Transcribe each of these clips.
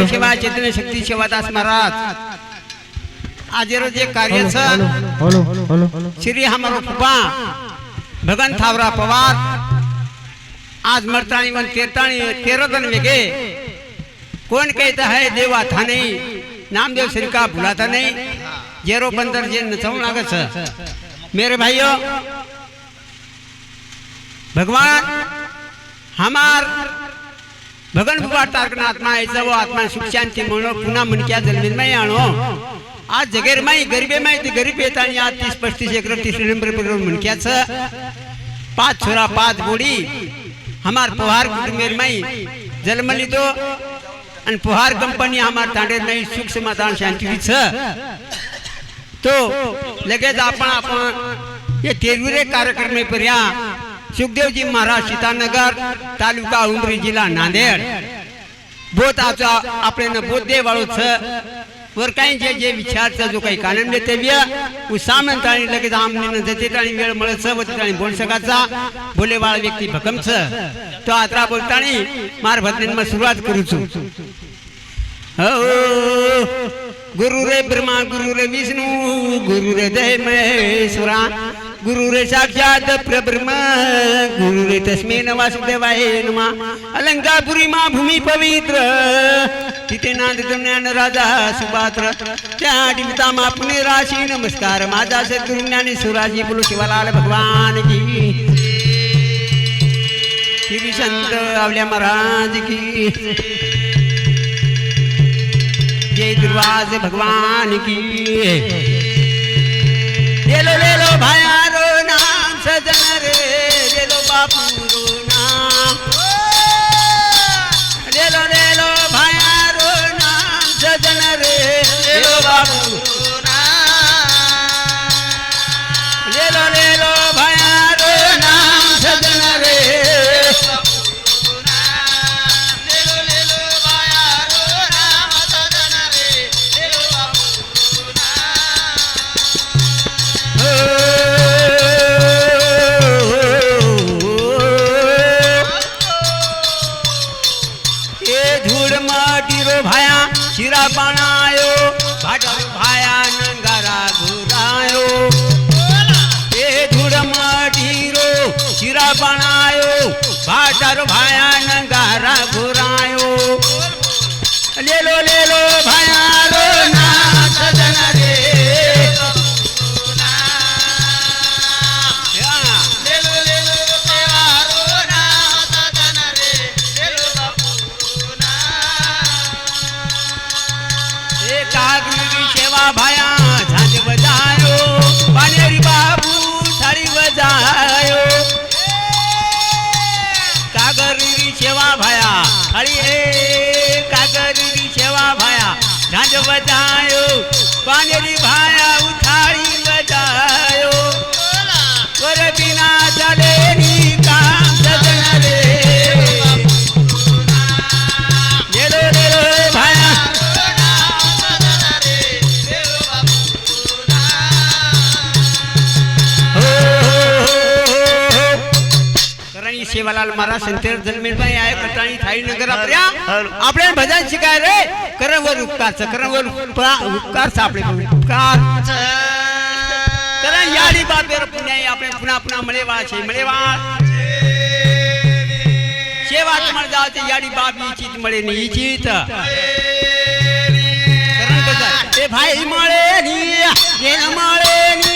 Hello सेवा चैतन्य शक्ती सेवादास महाराज आज रोज जे कार्य छ हॅलो हॅलो हॅलो श्री हमारो फुफा भगन थावरा पवार आज मरताणी वन तेरताणी तेरह दिन वेगे. कौन कहता है देवा था नहीं नामदेव श्री का भुलाता नहीं जेरो बंदर जे नचाऊन लागत छ. मेरे भाइयों भगवान हमार भगन बुवा टाकना आत्मा यायचा व आत्मा सुख शांती म्हणून पुन्हा म्हणक्या जन्मीत माही आणो. आज जगेर माई गरीबे माई ती गरीब येत आणि आज तीस पस्तीस एकर तीस नंबर बरोबर म्हणक्याच पाच छोरा पाच बोडी हमार पोहार कुटुंबेर माही जन्मली तो. आणि पोहार कंपनी हमार तांडेर नाही सुख समाधान शांतीच. तो लगेच आपण आपण हे तेरविरे कार्यक्रम पर्या सुखदेवजी महाराज सीतानगर તાલુકા ઉમરી જિલ્લા નાંદેડ બોત આચો આપણે બોત દેવાળો છે વરકાઈ જે જે વિચાર છે જો કઈ કાનન દે તે વ્યા ઉ સામે તાણી લગે આમને ન જતે તાણી વેળ મળે છે વતી તાણી બોલ શકાતા બોલેવાળ વ્યક્તિ ભકમ છે તો આત્રા બોલતાણી માર ભજનમાં શરૂઆત કરું છું હો ગુરુ રે બ્રહ્મા ગુરુ રે વિષ્ણુ ગુરુ રે દેવ મહેશ્વરા गुरु रे साक्षात प्रब्रह्म। गुरुरे तस्मे वासुदेवाय नमा। अलंकापुरी मा भूमी पवित्र। तिथे नांद ज्ञान राजा सुपात्र। त्या डिमता मा पुणे राशी नमस्कार। माझा सद्गुरु ज्ञानी सुराजी बोलो शिवालाल भगवान की। श्री संत आवल्या महाराज की। जय दुर्वाज भगवान की। ले लो ले लो भायारो नाम सजन रे ले लो बापू रो नाम ले लो ले लो भायारो பாணாய हरिये कागरी सेवा भाया झांझ बजायो पानेरी भाया उठाई बजायो. वर बिना चले काम सजन रे नेरो नेरो भाया. हो हो, हो, हो, हो. सेवालाल महाराज संतेर जन्मेल જન્મેલભાઈ થાય નગર આપ્યા આપણે ભજન શીખાય રે. કરવર ઉપકાર છે ઉપરા- ઉપકાર છે આપણે ઉપકાર. કરણ યાડી બાપેર પુણ્ય આપણે પુના પુના મળેવા છે મળેવા સેવા તમારે જાવ તે યાડી બાપ ઈ ચીત મળે ને ઈ કરણ એ ભાઈ મળે ની એ મળે ની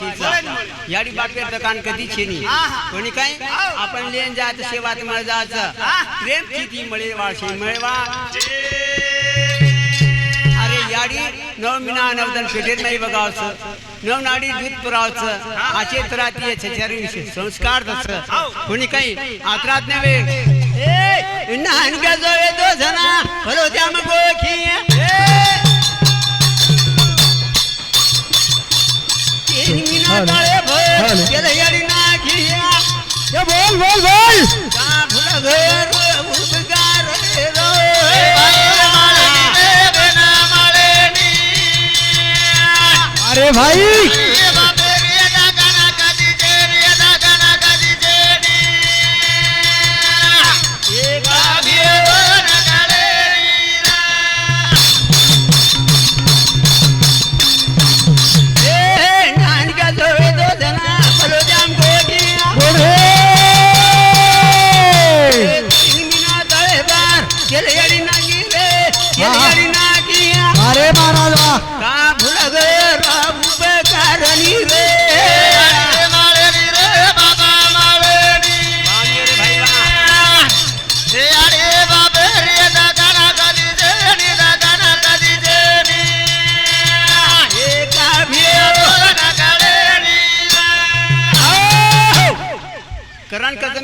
छेचा याडी बापेर दकान कधी छेनी. कोणी काय? आपण लेन जात सेवात मळ जायचं प्रेम किती मळेवा छे मळेवा अरे याडी नव मिना नवदन पेटेर नाही बघावचं. नव नाडी दूध पुरावचं. आचे तराती छचारी संस्कार तसं. कोणी काही आत्रात नव्हे. ए! नानका जोळे दो जना भलो त्या मग गोखी ये बोल बोल बोल का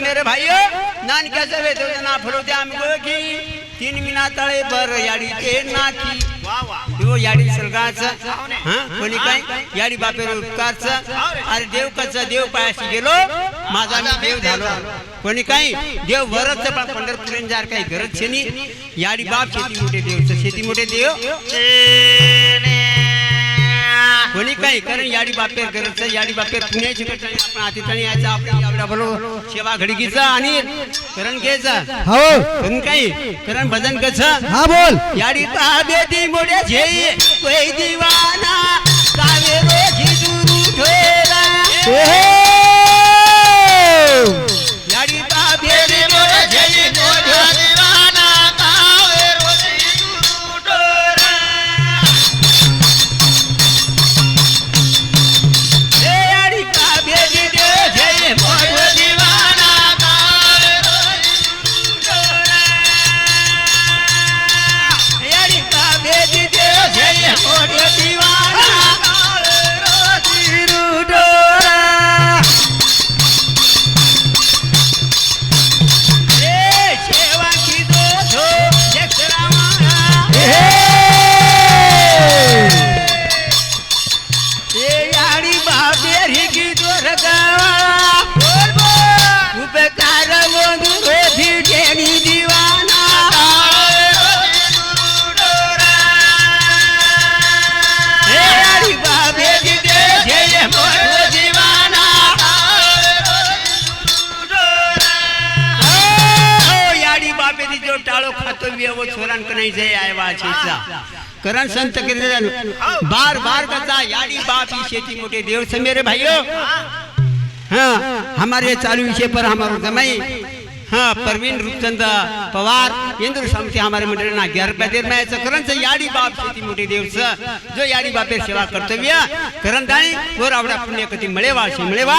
मेरे भाई नान कसं वेतो ना फरो द्या की तीन मिना तळे बर याडी ते नाकी हो याडी सरगाचं हा। कोणी काय याडी बापेर उपकारचं अरे देव कसं देव पायाशी गेलो माझा मी देव झालो कोणी काय देव भरत पण पंढरपूर जार काही गरज छे याडी बाप शेती मोठे देव शेती मोठे देव। कोणी काही कारण? याडी बापेर गरज याडी बापेर पुण्याची आपण आतिथाने यायचं आपण एवढा भलो सेवा घडकीचा आणि करण घ्यायचं हो. करण काही करण भजन कसं हा बोल. याडी ताबेती मोड्या झेई. कोई दिवाना कावे रोजी दुरू ठोरा ए. याडी ताबेती मोड्या झेई. मोड्या याडी बाबेरी जो टाळो खातो व्यव छोरान कनाई जय आयवा छेचा करण संत कीर्तन बार बार कथा याडी बाप ही शेती मोटे देव से मेरे भाइयों हाँ हमारे चालू विषय पर हमारा समय. हाँ परवीन रूपचंद पवार इंद्र समिति हमारे मंडळ ना ग्यारह रुपया देर में ऐसा करण से याडी बाप शेती मोटे देव से जो याडी बापे सेवा कर्तव्य करण दाई वर आवडा पुण्य कधी मळेवा शे मळेवा.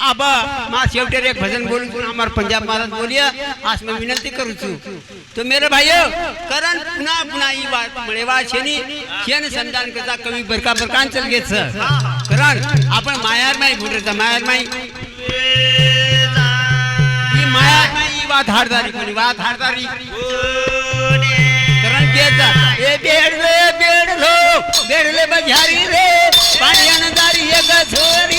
આબા માં છેવટે એક ભજન બોલું છું અમાર પંજાબ મહારાજ બોલ્યા આજ મેં વિનંતી કરું છું તો મેરે ભાઈઓ કરણ પુના પુના ઈ વાત મળેવા છે ની કેન સંધાન કરતા કવિ બરકા બરકાન ચલ ગે છે કરણ આપણે માયાર માં ભૂલે છે માયાર માં ઈ માયાર માં ઈ વાત હાડદારી કોની વાત હાડદારી કરણ કે છે એ બેડ લે બેડ લો બેડ લે બજારી રે પાણી અનદારી એક છોરી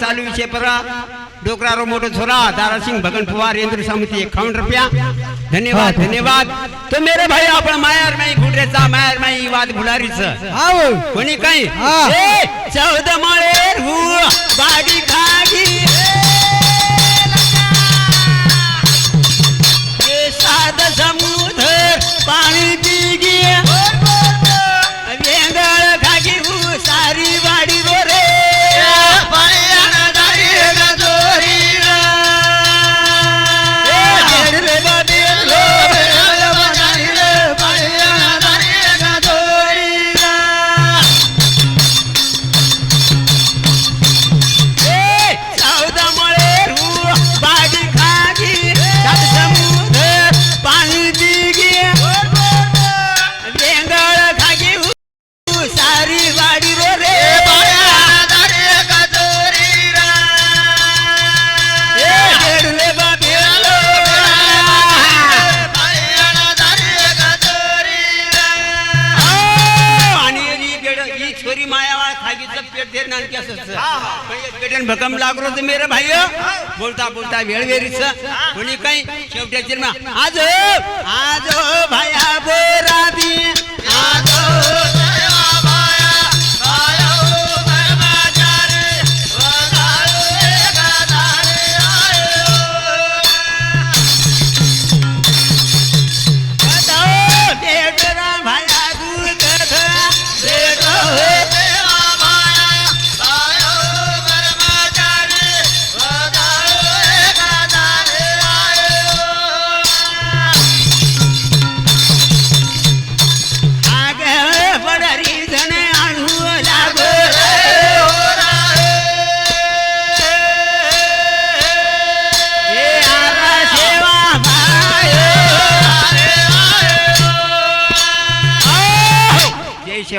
चालू विषय परा डोकरारो मोठो छोरा दारासिंग भगन पवार इंद्र एक एकावन्न रुपया. धन्यवाद धन्यवाद. तो मेरे भाई आपण मायार माई फुडरेचा मायार माई वाद फुडारीच कोणी काही चौदा माळे बाडी खागी. टेन्शन भकम लागलो तर मेरे भाई बोलता बोलता वेळ वेरीच कोणी काही शेवट्याची आज हो, आज हो, भाई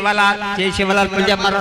ಶಿವಲಾಲ್ ಜೈ ಶಿವಲಾಲ್ ಪಂಜಾಬ್ ಮಾರೋ